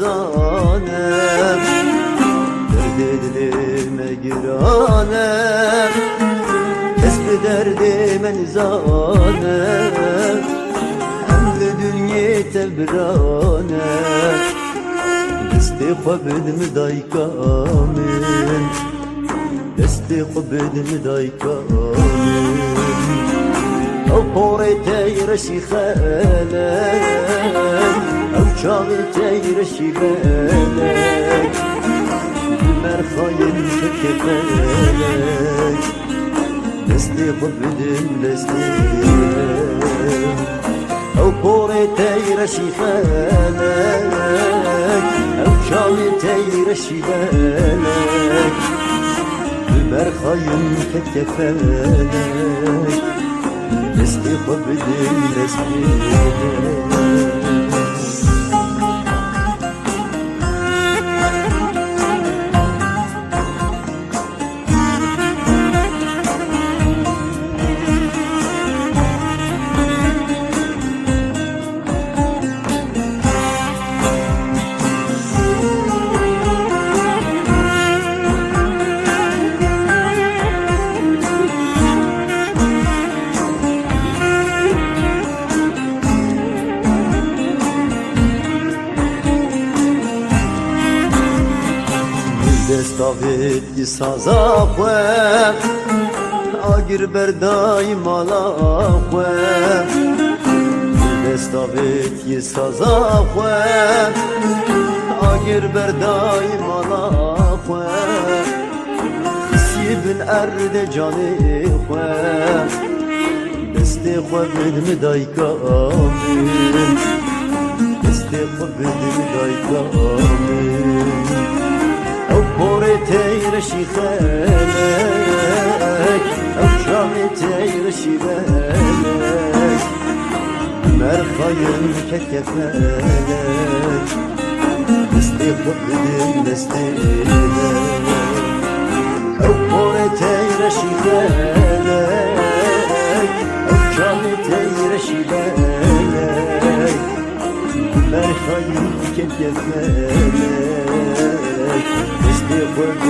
zanem Derdi dilime giranem Kesbi derdime nizanem Emri dünye tebranem Desti kabidimi daykamin Desti kabidimi daykamin. عبوري تاير شي خالان çağı teyre şibelek Dümer hayın şekebelek Lesli hübüdüm lesli Ev pore teyre şibelek Ev çağı teyre şibelek Dümer hayın şekebelek Lesli hübüdüm lesli Thank you. David Isaza Khweb Agir berdai mala Khweb Dest David Isaza Khweb Agir berdai mala Khweb Sibin erde cani Khweb Desti Khweb midmi dayka amin Desti Khweb midmi dayka amin تیرشی خلک او شامی تیرشی بلک مرخایم که فلک دستی خود بدیم دستی او پوری تیرشی خلک او شامی تیرشی بلک مرخایم که فلک Desti خود